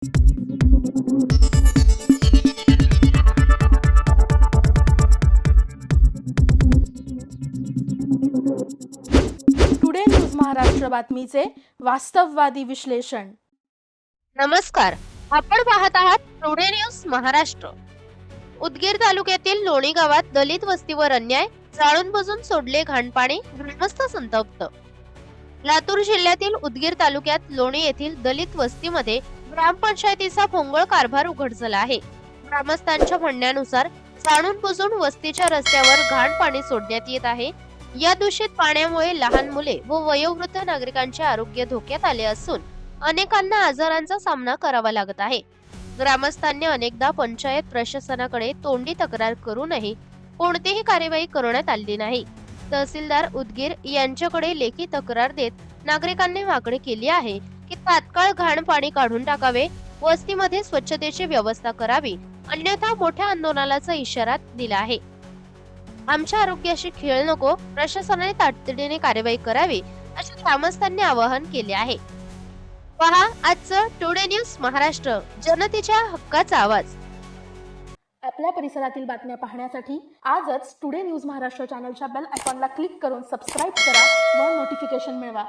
Today news Maharashtra बातमीचे वास्तववादी विश्लेषण नमस्कार आपण पाहत आहात टुडे न्यूज महाराष्ट्र उदगीर तालुक्यातील लोणी गावात दलित वस्तीवर अन्याय जाळून बुजून सोडले घाणपाणी ग्रामस्थ संतप्त. लातूर जिल्ह्यातील उदगीर तालुक्यात लोणी येथील दलित वस्तीमध्ये ग्रामपंचायतीचा भोंगळ कारभार उघड झाला आहे. ग्रामस्थांच्या म्हणण्यानुसार जाणून बुजून वस्तीच्या रस्त्यावर घाण पाणी सोडण्यात येत आहे. या दूषित पाण्यामुळे लहान मुले व वयोवृद्ध नागरिकांचे आरोग्य धोक्यात आले असून अनेकांना आजारांचा सामना करावा लागत आहे. ग्रामस्थांनी अनेकदा पंचायत प्रशासनाकडे तोंडी तक्रार करूनही कोणतीही कार्यवाही करण्यात आली नाही. तहसीलदार उदगीर यांच्याकडे लेखी तक्रार देत नागरिकांनी मागणी केली आहे की तात्काळ घाण पाणी काढून टाकावे. वस्तीमध्ये स्वच्छतेची व्यवस्था करावी. अन्यथा मोठ्या आंदोलनाचा इशारा दिला आहे. आमच्या आरोग्याशी खेळ नको प्रशासनाने तातडीने कार्यवाही करावी असे ग्रामस्थांनी आवाहन केले आहे. पहा आजचं टुडे न्यूज महाराष्ट्र जनतेच्या हक्काचा आवाज. आपल्या परिसरातील बातम्या पाहण्यासाठी आजच टुडे न्यूज महाराष्ट्र चॅनलच्या बेल आयकॉनला क्लिक करून सबस्क्राईब करा व नोटिफिकेशन मिळवा.